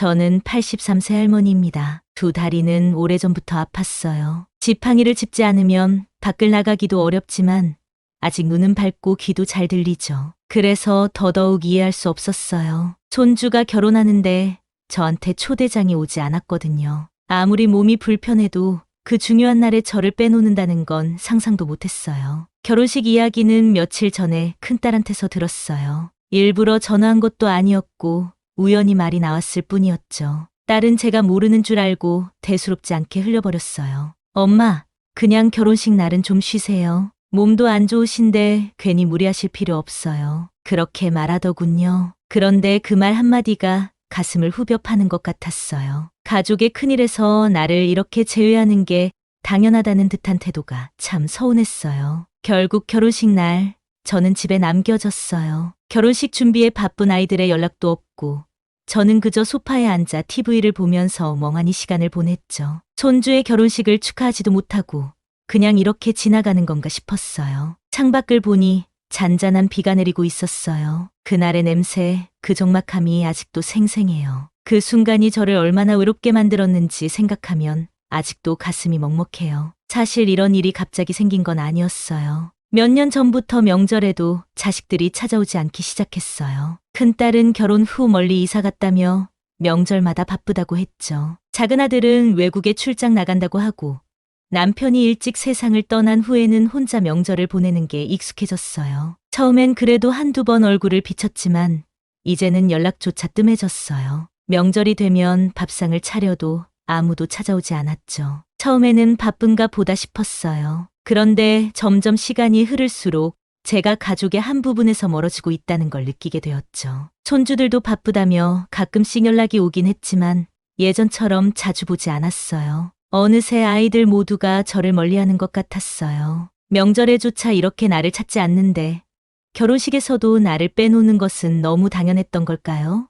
저는 83세 할머니입니다. 두 다리는 오래전부터 아팠어요. 지팡이를 짚지 않으면 밖을 나가기도 어렵지만 아직 눈은 밝고 귀도 잘 들리죠. 그래서 더더욱 이해할 수 없었어요. 손주가 결혼하는데 저한테 초대장이 오지 않았거든요. 아무리 몸이 불편해도 그 중요한 날에 저를 빼놓는다는 건 상상도 못했어요. 결혼식 이야기는 며칠 전에 큰딸한테서 들었어요. 일부러 전화한 것도 아니었고 우연히 말이 나왔을 뿐이었죠. 딸은 제가 모르는 줄 알고 대수롭지 않게 흘려버렸어요. 엄마, 그냥 결혼식 날은 좀 쉬세요. 몸도 안 좋으신데 괜히 무리하실 필요 없어요. 그렇게 말하더군요. 그런데 그 말 한마디가 가슴을 후벼 파는 것 같았어요. 가족의 큰일에서 나를 이렇게 제외하는 게 당연하다는 듯한 태도가 참 서운했어요. 결국 결혼식 날 저는 집에 남겨졌어요. 결혼식 준비에 바쁜 아이들의 연락도 없고 저는 그저 소파에 앉아 TV를 보면서 멍하니 시간을 보냈죠. 손주의 결혼식을 축하하지도 못하고 그냥 이렇게 지나가는 건가 싶었어요. 창밖을 보니 잔잔한 비가 내리고 있었어요. 그날의 냄새, 그 적막함이 아직도 생생해요. 그 순간이 저를 얼마나 외롭게 만들었는지 생각하면 아직도 가슴이 먹먹해요. 사실 이런 일이 갑자기 생긴 건 아니었어요. 몇 년 전부터 명절에도 자식들이 찾아오지 않기 시작했어요. 큰딸은 결혼 후 멀리 이사 갔다며 명절마다 바쁘다고 했죠. 작은 아들은 외국에 출장 나간다고 하고 남편이 일찍 세상을 떠난 후에는 혼자 명절을 보내는 게 익숙해졌어요. 처음엔 그래도 한두 번 얼굴을 비쳤지만 이제는 연락조차 뜸해졌어요. 명절이 되면 밥상을 차려도 아무도 찾아오지 않았죠. 처음에는 바쁜가 보다 싶었어요. 그런데 점점 시간이 흐를수록 제가 가족의 한 부분에서 멀어지고 있다는 걸 느끼게 되었죠. 손주들도 바쁘다며 가끔씩 연락이 오긴 했지만 예전처럼 자주 보지 않았어요. 어느새 아이들 모두가 저를 멀리하는 것 같았어요. 명절에조차 이렇게 나를 찾지 않는데 결혼식에서도 나를 빼놓는 것은 너무 당연했던 걸까요?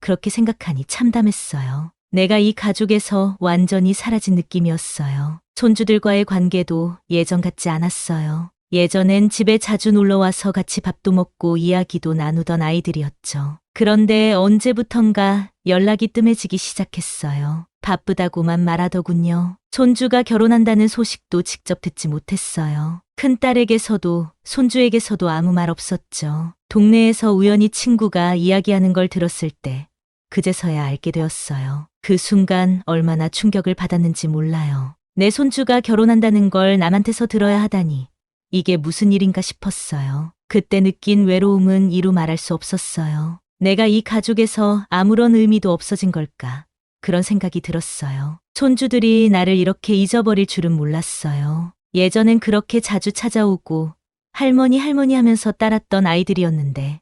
그렇게 생각하니 참담했어요. 내가 이 가족에서 완전히 사라진 느낌이었어요. 손주들과의 관계도 예전 같지 않았어요. 예전엔 집에 자주 놀러 와서 같이 밥도 먹고 이야기도 나누던 아이들이었죠. 그런데 언제부턴가 연락이 뜸해지기 시작했어요. 바쁘다고만 말하더군요. 손주가 결혼한다는 소식도 직접 듣지 못했어요. 큰딸에게서도 손주에게서도 아무 말 없었죠. 동네에서 우연히 친구가 이야기하는 걸 들었을 때 그제서야 알게 되었어요. 그 순간 얼마나 충격을 받았는지 몰라요. 내 손주가 결혼한다는 걸 남한테서 들어야 하다니 이게 무슨 일인가 싶었어요. 그때 느낀 외로움은 이루 말할 수 없었어요. 내가 이 가족에서 아무런 의미도 없어진 걸까? 그런 생각이 들었어요. 손주들이 나를 이렇게 잊어버릴 줄은 몰랐어요. 예전엔 그렇게 자주 찾아오고 할머니 할머니 하면서 따랐던 아이들이었는데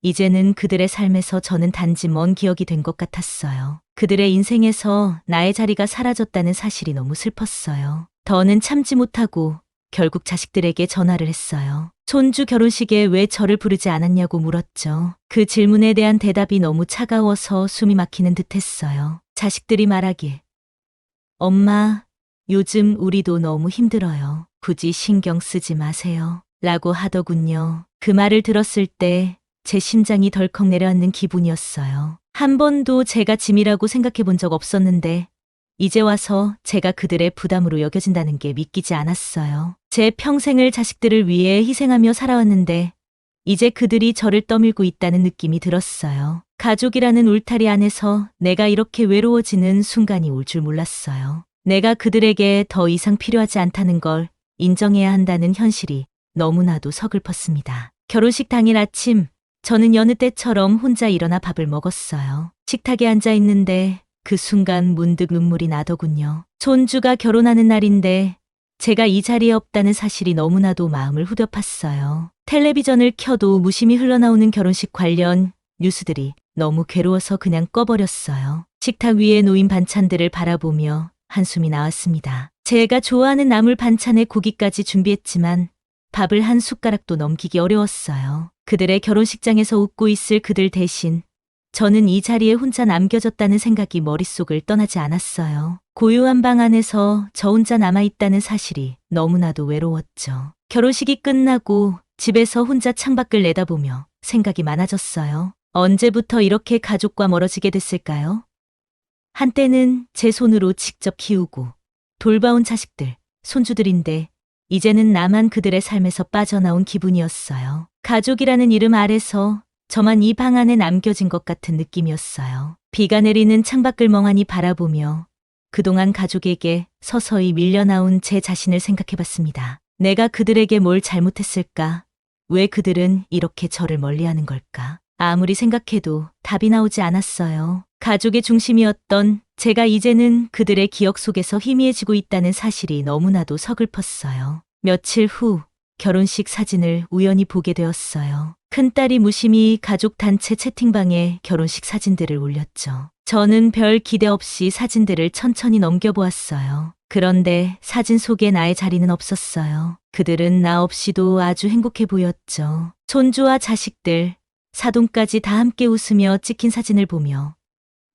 이제는 그들의 삶에서 저는 단지 먼 기억이 된 것 같았어요. 그들의 인생에서 나의 자리가 사라졌다는 사실이 너무 슬펐어요. 더는 참지 못하고 결국 자식들에게 전화를 했어요. 손주 결혼식에 왜 저를 부르지 않았냐고 물었죠. 그 질문에 대한 대답이 너무 차가워서 숨이 막히는 듯 했어요. 자식들이 말하길. 엄마, 요즘 우리도 너무 힘들어요. 굳이 신경 쓰지 마세요. 라고 하더군요. 그 말을 들었을 때 제 심장이 덜컥 내려앉는 기분이었어요. 한 번도 제가 짐이라고 생각해 본 적 없었는데 이제 와서 제가 그들의 부담으로 여겨진다는 게 믿기지 않았어요. 제 평생을 자식들을 위해 희생하며 살아왔는데 이제 그들이 저를 떠밀고 있다는 느낌이 들었어요. 가족이라는 울타리 안에서 내가 이렇게 외로워지는 순간이 올 줄 몰랐어요. 내가 그들에게 더 이상 필요하지 않다는 걸 인정해야 한다는 현실이 너무나도 서글펐습니다. 결혼식 당일 아침, 저는 여느 때처럼 혼자 일어나 밥을 먹었어요. 식탁에 앉아 있는데 그 순간 문득 눈물이 나더군요. 손주가 결혼하는 날인데 제가 이 자리에 없다는 사실이 너무나도 마음을 후벼 팠어요. 텔레비전을 켜도 무심히 흘러나오는 결혼식 관련 뉴스들이 너무 괴로워서 그냥 꺼버렸어요. 식탁 위에 놓인 반찬들을 바라보며 한숨이 나왔습니다. 제가 좋아하는 나물 반찬에 고기까지 준비했지만 밥을 한 숟가락도 넘기기 어려웠어요. 그들의 결혼식장에서 웃고 있을 그들 대신 저는 이 자리에 혼자 남겨졌다는 생각이 머릿속을 떠나지 않았어요. 고요한 방 안에서 저 혼자 남아있다는 사실이 너무나도 외로웠죠. 결혼식이 끝나고 집에서 혼자 창밖을 내다보며 생각이 많아졌어요. 언제부터 이렇게 가족과 멀어지게 됐을까요? 한때는 제 손으로 직접 키우고 돌봐온 자식들, 손주들인데 이제는 나만 그들의 삶에서 빠져나온 기분이었어요. 가족이라는 이름 아래서 저만 이 방 안에 남겨진 것 같은 느낌이었어요. 비가 내리는 창밖을 멍하니 바라보며 그동안 가족에게 서서히 밀려나온 제 자신을 생각해 봤습니다. 내가 그들에게 뭘 잘못했을까? 왜 그들은 이렇게 저를 멀리하는 걸까? 아무리 생각해도 답이 나오지 않았어요. 가족의 중심이었던 제가 이제는 그들의 기억 속에서 희미해지고 있다는 사실이 너무나도 서글펐어요. 며칠 후 결혼식 사진을 우연히 보게 되었어요. 큰딸이 무심히 가족 단체 채팅방에 결혼식 사진들을 올렸죠. 저는 별 기대 없이 사진들을 천천히 넘겨보았어요. 그런데 사진 속에 나의 자리는 없었어요. 그들은 나 없이도 아주 행복해 보였죠. 손주와 자식들, 사돈까지 다 함께 웃으며 찍힌 사진을 보며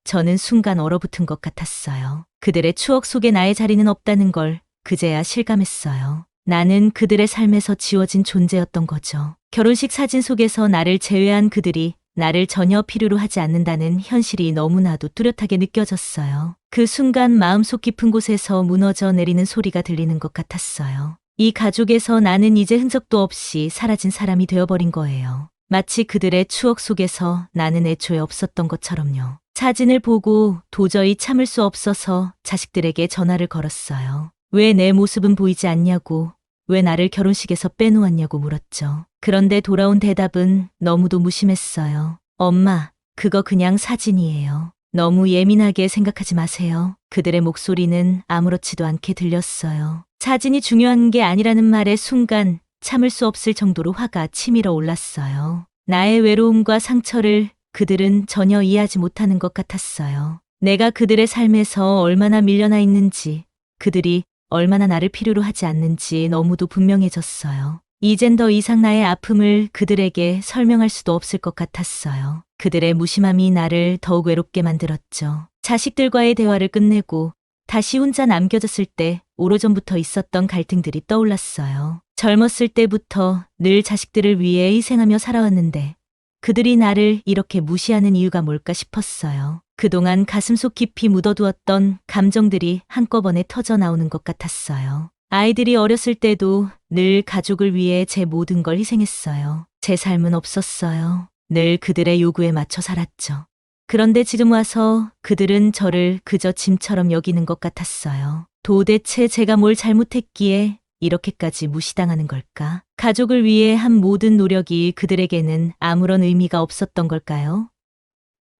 저는 순간 얼어붙은 것 같았어요. 그들의 추억 속에 나의 자리는 없다는 걸 그제야 실감했어요. 나는 그들의 삶에서 지워진 존재였던 거죠. 결혼식 사진 속에서 나를 제외한 그들이 나를 전혀 필요로 하지 않는다는 현실이 너무나도 뚜렷하게 느껴졌어요. 그 순간 마음속 깊은 곳에서 무너져 내리는 소리가 들리는 것 같았어요. 이 가족에서 나는 이제 흔적도 없이 사라진 사람이 되어버린 거예요. 마치 그들의 추억 속에서 나는 애초에 없었던 것처럼요. 사진을 보고 도저히 참을 수 없어서 자식들에게 전화를 걸었어요. 왜 내 모습은 보이지 않냐고, 왜 나를 결혼식에서 빼놓았냐고 물었죠. 그런데 돌아온 대답은 너무도 무심했어요. 엄마, 그거 그냥 사진이에요. 너무 예민하게 생각하지 마세요. 그들의 목소리는 아무렇지도 않게 들렸어요. 사진이 중요한 게 아니라는 말에 순간 참을 수 없을 정도로 화가 치밀어 올랐어요. 나의 외로움과 상처를 그들은 전혀 이해하지 못하는 것 같았어요. 내가 그들의 삶에서 얼마나 밀려나 있는지, 그들이 얼마나 나를 필요로 하지 않는지 너무도 분명해졌어요. 이젠 더 이상 나의 아픔을 그들에게 설명할 수도 없을 것 같았어요. 그들의 무심함이 나를 더욱 외롭게 만들었죠. 자식들과의 대화를 끝내고 다시 혼자 남겨졌을 때 오래전부터 있었던 갈등들이 떠올랐어요. 젊었을 때부터 늘 자식들을 위해 희생하며 살아왔는데 그들이 나를 이렇게 무시하는 이유가 뭘까 싶었어요. 그동안 가슴속 깊이 묻어두었던 감정들이 한꺼번에 터져 나오는 것 같았어요. 아이들이 어렸을 때도 늘 가족을 위해 제 모든 걸 희생했어요. 제 삶은 없었어요. 늘 그들의 요구에 맞춰 살았죠. 그런데 지금 와서 그들은 저를 그저 짐처럼 여기는 것 같았어요. 도대체 제가 뭘 잘못했기에 이렇게까지 무시당하는 걸까? 가족을 위해 한 모든 노력이 그들에게는 아무런 의미가 없었던 걸까요?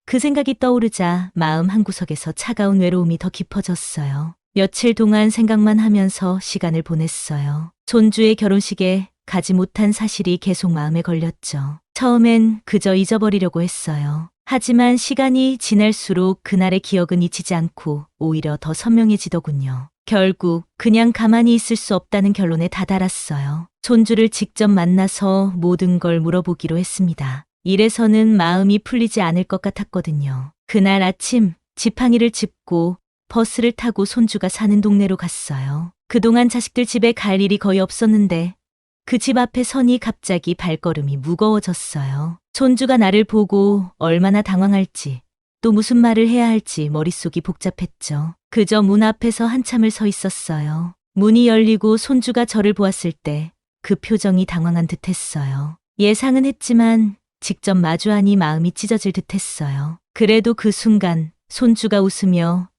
그 생각이 떠오르자 마음 한구석에서 차가운 외로움이 더 깊어졌어요. 며칠 동안 생각만 하면서 시간을 보냈어요. 손주의 결혼식에 가지 못한 사실이 계속 마음에 걸렸죠. 처음엔 그저 잊어버리려고 했어요. 하지만 시간이 지날수록 그날의 기억은 잊히지 않고 오히려 더 선명해지더군요. 결국 그냥 가만히 있을 수 없다는 결론에 다다랐어요. 손주를 직접 만나서 모든 걸 물어보기로 했습니다. 이래서는 마음이 풀리지 않을 것 같았거든요. 그날 아침 지팡이를 짚고 버스를 타고 손주가 사는 동네로 갔어요. 그동안 자식들 집에 갈 일이 거의 없었는데 그 집 앞에 서니 갑자기 발걸음이 무거워졌어요. 손주가 나를 보고 얼마나 당황할지 또 무슨 말을 해야 할지 머릿속이 복잡했죠. 그저 문 앞에서 한참을 서 있었어요. 문이 열리고 손주가 저를 보았을 때 그 표정이 당황한 듯 했어요. 예상은 했지만 직접 마주하니 마음이 찢어질 듯 했어요. 그래도 그 순간 손주가 웃으며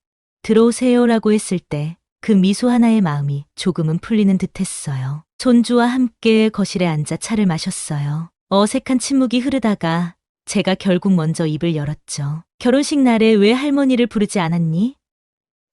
들어오세요라고 했을 때 그 미소 하나의 마음이 조금은 풀리는 듯 했어요. 손주와 함께 거실에 앉아 차를 마셨어요. 어색한 침묵이 흐르다가 제가 결국 먼저 입을 열었죠. 결혼식 날에 왜 할머니를 부르지 않았니?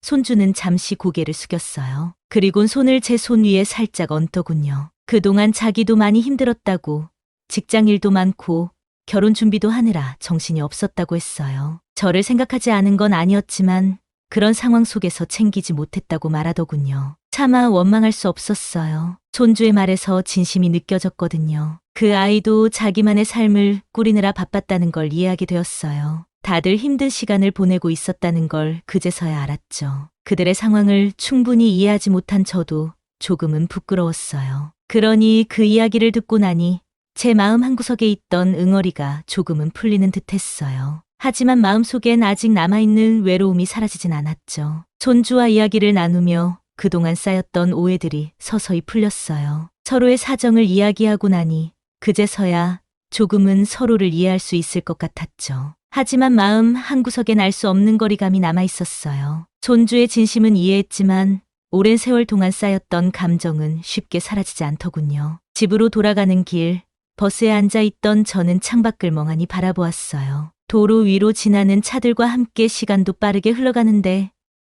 손주는 잠시 고개를 숙였어요. 그리곤 손을 제 손 위에 살짝 얹더군요. 그동안 자기도 많이 힘들었다고, 직장 일도 많고, 결혼 준비도 하느라 정신이 없었다고 했어요. 저를 생각하지 않은 건 아니었지만, 그런 상황 속에서 챙기지 못했다고 말하더군요. 차마 원망할 수 없었어요. 손주의 말에서 진심이 느껴졌거든요. 그 아이도 자기만의 삶을 꾸리느라 바빴다는 걸 이해하게 되었어요. 다들 힘든 시간을 보내고 있었다는 걸 그제서야 알았죠. 그들의 상황을 충분히 이해하지 못한 저도 조금은 부끄러웠어요. 그러니 그 이야기를 듣고 나니 제 마음 한구석에 있던 응어리가 조금은 풀리는 듯 했어요. 하지만 마음속엔 아직 남아있는 외로움이 사라지진 않았죠. 손주와 이야기를 나누며 그동안 쌓였던 오해들이 서서히 풀렸어요. 서로의 사정을 이야기하고 나니 그제서야 조금은 서로를 이해할 수 있을 것 같았죠. 하지만 마음 한구석엔 알 수 없는 거리감이 남아 있었어요. 손주의 진심은 이해했지만 오랜 세월 동안 쌓였던 감정은 쉽게 사라지지 않더군요. 집으로 돌아가는 길, 버스에 앉아 있던 저는 창밖을 멍하니 바라보았어요. 도로 위로 지나는 차들과 함께 시간도 빠르게 흘러가는데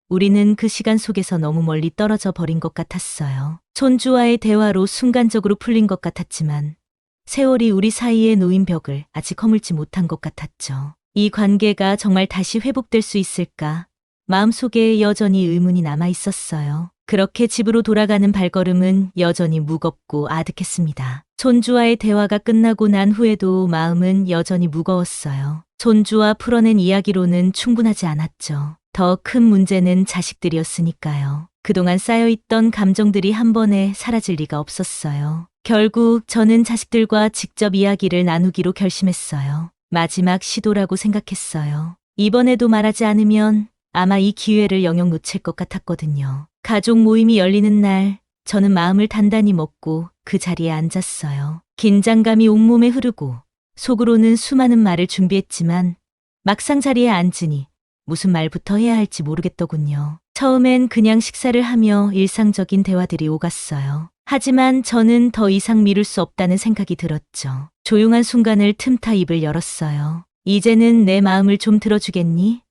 우리는 그 시간 속에서 너무 멀리 떨어져 버린 것 같았어요. 손주와의 대화로 순간적으로 풀린 것 같았지만 세월이 우리 사이에 놓인 벽을 아직 허물지 못한 것 같았죠. 이 관계가 정말 다시 회복될 수 있을까? 마음속에 여전히 의문이 남아 있었어요. 그렇게 집으로 돌아가는 발걸음은 여전히 무겁고 아득했습니다. 손주와의 대화가 끝나고 난 후에도 마음은 여전히 무거웠어요. 손주와 풀어낸 이야기로는 충분하지 않았죠. 더 큰 문제는 자식들이었으니까요. 그동안 쌓여있던 감정들이 한 번에 사라질 리가 없었어요. 결국 저는 자식들과 직접 이야기를 나누기로 결심했어요. 마지막 시도라고 생각했어요. 이번에도 말하지 않으면 아마 이 기회를 영영 놓칠 것 같았거든요. 가족 모임이 열리는 날, 저는 마음을 단단히 먹고 그 자리에 앉았어요. 긴장감이 온몸에 흐르고 속으로는 수많은 말을 준비했지만 막상 자리에 앉으니 무슨 말부터 해야 할지 모르겠더군요. 처음엔 그냥 식사를 하며 일상적인 대화들이 오갔어요. 하지만 저는 더 이상 미룰 수 없다는 생각이 들었죠. 조용한 순간을 틈타 입을 열었어요. 이제는 내 마음을 좀 들어주겠니?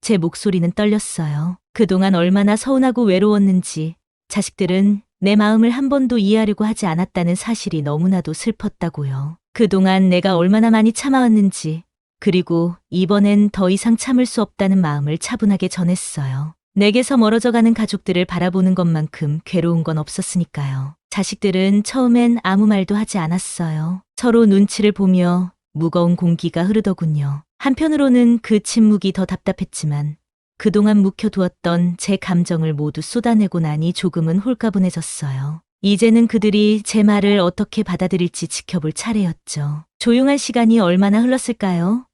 제 목소리는 떨렸어요. 그동안 얼마나 서운하고 외로웠는지 자식들은 내 마음을 한 번도 이해하려고 하지 않았다는 사실이 너무나도 슬펐다고요. 그동안 내가 얼마나 많이 참아왔는지 그리고 이번엔 더 이상 참을 수 없다는 마음을 차분하게 전했어요. 내게서 멀어져 가는 가족들을 바라보는 것만큼 괴로운 건 없었으니까요. 자식들은 처음엔 아무 말도 하지 않았어요. 서로 눈치를 보며 무거운 공기가 흐르더군요. 한편으로는 그 침묵이 더 답답했지만 그동안 묵혀두었던 제 감정을 모두 쏟아내고 나니 조금은 홀가분해졌어요. 이제는 그들이 제 말을 어떻게 받아들일지 지켜볼 차례였죠. 조용한 시간이 얼마나 흘렀을까요?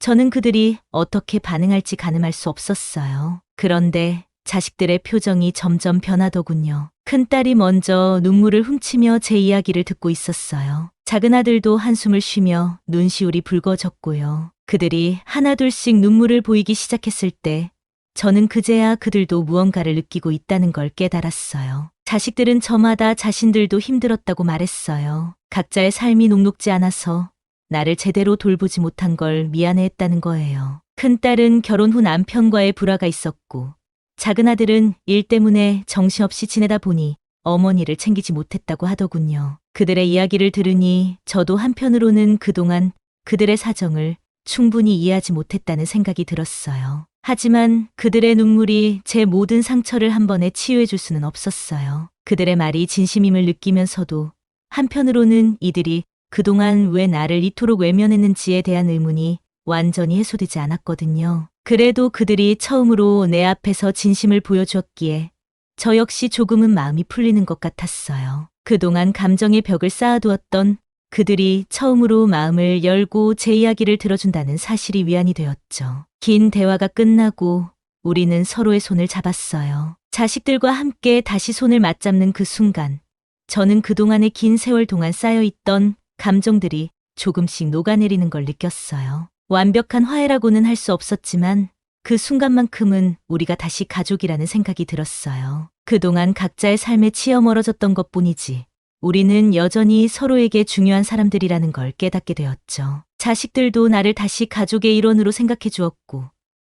저는 그들이 어떻게 반응할지 가늠할 수 없었어요. 그런데 자식들의 표정이 점점 변하더군요. 큰딸이 먼저 눈물을 훔치며 제 이야기를 듣고 있었어요. 작은 아들도 한숨을 쉬며 눈시울이 붉어졌고요. 그들이 하나둘씩 눈물을 보이기 시작했을 때 저는 그제야 그들도 무언가를 느끼고 있다는 걸 깨달았어요. 자식들은 저마다 자신들도 힘들었다고 말했어요. 각자의 삶이 녹록지 않아서 나를 제대로 돌보지 못한 걸 미안해했다는 거예요. 큰딸은 결혼 후 남편과의 불화가 있었고, 작은 아들은 일 때문에 정신없이 지내다 보니 어머니를 챙기지 못했다고 하더군요. 그들의 이야기를 들으니 저도 한편으로는 그동안 그들의 사정을 충분히 이해하지 못했다는 생각이 들었어요. 하지만 그들의 눈물이 제 모든 상처를 한 번에 치유해 줄 수는 없었어요. 그들의 말이 진심임을 느끼면서도 한편으로는 이들이 그동안 왜 나를 이토록 외면했는지에 대한 의문이 완전히 해소되지 않았거든요. 그래도 그들이 처음으로 내 앞에서 진심을 보여주었기에 저 역시 조금은 마음이 풀리는 것 같았어요. 그동안 감정의 벽을 쌓아두었던 그들이 처음으로 마음을 열고 제 이야기를 들어준다는 사실이 위안이 되었죠. 긴 대화가 끝나고 우리는 서로의 손을 잡았어요. 자식들과 함께 다시 손을 맞잡는 그 순간, 저는 그동안의 긴 세월 동안 쌓여있던 감정들이 조금씩 녹아내리는 걸 느꼈어요. 완벽한 화해라고는 할 수 없었지만 그 순간만큼은 우리가 다시 가족이라는 생각이 들었어요. 그동안 각자의 삶에 치여 멀어졌던 것 뿐이지 우리는 여전히 서로에게 중요한 사람들이라는 걸 깨닫게 되었죠. 자식들도 나를 다시 가족의 일원으로 생각해 주었고,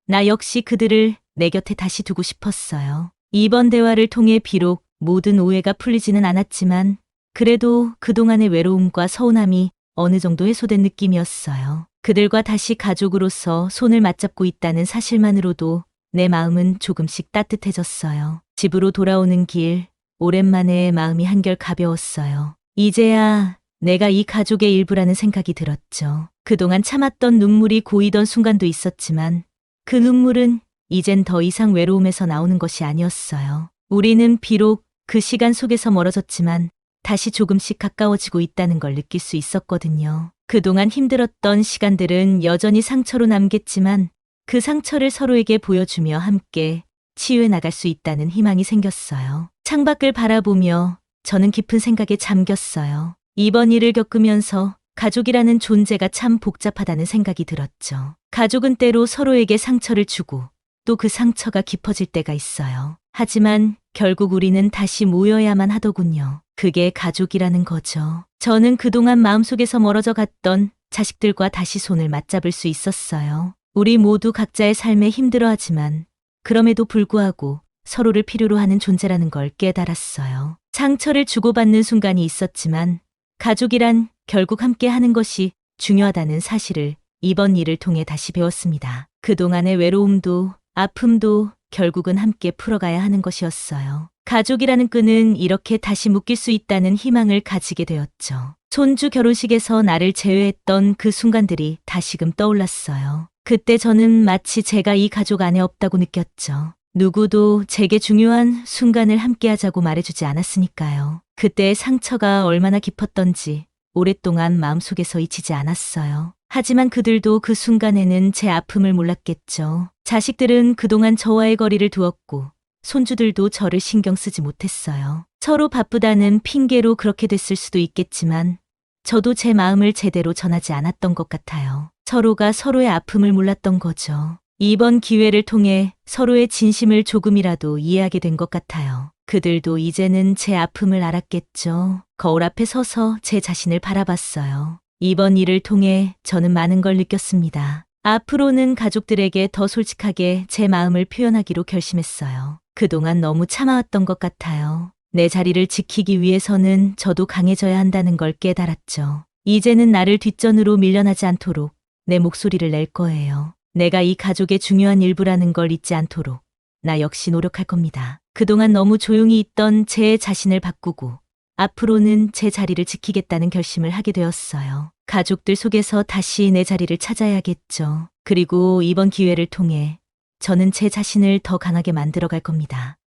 나 역시 그들을 내 곁에 다시 두고 싶었어요. 이번 대화를 통해 비록 모든 오해가 풀리지는 않았지만, 그래도 그동안의 외로움과 서운함이 어느 정도 해소된 느낌이었어요. 그들과 다시 가족으로서 손을 맞잡고 있다는 사실만으로도 내 마음은 조금씩 따뜻해졌어요. 집으로 돌아오는 길, 오랜만에 마음이 한결 가벼웠어요. 이제야 내가 이 가족의 일부라는 생각이 들었죠. 그동안 참았던 눈물이 고이던 순간도 있었지만 그 눈물은 이젠 더 이상 외로움에서 나오는 것이 아니었어요. 우리는 비록 그 시간 속에서 멀어졌지만 다시 조금씩 가까워지고 있다는 걸 느낄 수 있었거든요. 그동안 힘들었던 시간들은 여전히 상처로 남겠지만 그 상처를 서로에게 보여주며 함께 치유해 나갈 수 있다는 희망이 생겼어요. 창밖을 바라보며 저는 깊은 생각에 잠겼어요. 이번 일을 겪으면서 가족이라는 존재가 참 복잡하다는 생각이 들었죠. 가족은 때로 서로에게 상처를 주고 또 그 상처가 깊어질 때가 있어요. 하지만 결국 우리는 다시 모여야만 하더군요. 그게 가족이라는 거죠. 저는 그동안 마음속에서 멀어져 갔던 자식들과 다시 손을 맞잡을 수 있었어요. 우리 모두 각자의 삶에 힘들어하지만 그럼에도 불구하고 서로를 필요로 하는 존재라는 걸 깨달았어요. 상처를 주고받는 순간이 있었지만 가족이란 결국 함께 하는 것이 중요하다는 사실을 이번 일을 통해 다시 배웠습니다. 그동안의 외로움도 아픔도 결국은 함께 풀어가야 하는 것이었어요. 가족이라는 끈은 이렇게 다시 묶일 수 있다는 희망을 가지게 되었죠. 손주 결혼식에서 나를 제외했던 그 순간들이 다시금 떠올랐어요. 그때 저는 마치 제가 이 가족 안에 없다고 느꼈죠. 누구도 제게 중요한 순간을 함께 하자고 말해주지 않았으니까요. 그때의 상처가 얼마나 깊었던지 오랫동안 마음속에서 잊히지 않았어요. 하지만 그들도 그 순간에는 제 아픔을 몰랐겠죠. 자식들은 그동안 저와의 거리를 두었고 손주들도 저를 신경 쓰지 못했어요. 서로 바쁘다는 핑계로 그렇게 됐을 수도 있겠지만 저도 제 마음을 제대로 전하지 않았던 것 같아요. 서로가 서로의 아픔을 몰랐던 거죠. 이번 기회를 통해 서로의 진심을 조금이라도 이해하게 된 것 같아요. 그들도 이제는 제 아픔을 알았겠죠. 거울 앞에 서서 제 자신을 바라봤어요. 이번 일을 통해 저는 많은 걸 느꼈습니다. 앞으로는 가족들에게 더 솔직하게 제 마음을 표현하기로 결심했어요. 그동안 너무 참아왔던 것 같아요. 내 자리를 지키기 위해서는 저도 강해져야 한다는 걸 깨달았죠. 이제는 나를 뒷전으로 밀려나지 않도록 내 목소리를 낼 거예요. 내가 이 가족의 중요한 일부라는 걸 잊지 않도록 나 역시 노력할 겁니다. 그동안 너무 조용히 있던 제 자신을 바꾸고 앞으로는 제 자리를 지키겠다는 결심을 하게 되었어요. 가족들 속에서 다시 내 자리를 찾아야겠죠. 그리고 이번 기회를 통해 저는 제 자신을 더 강하게 만들어 갈 겁니다.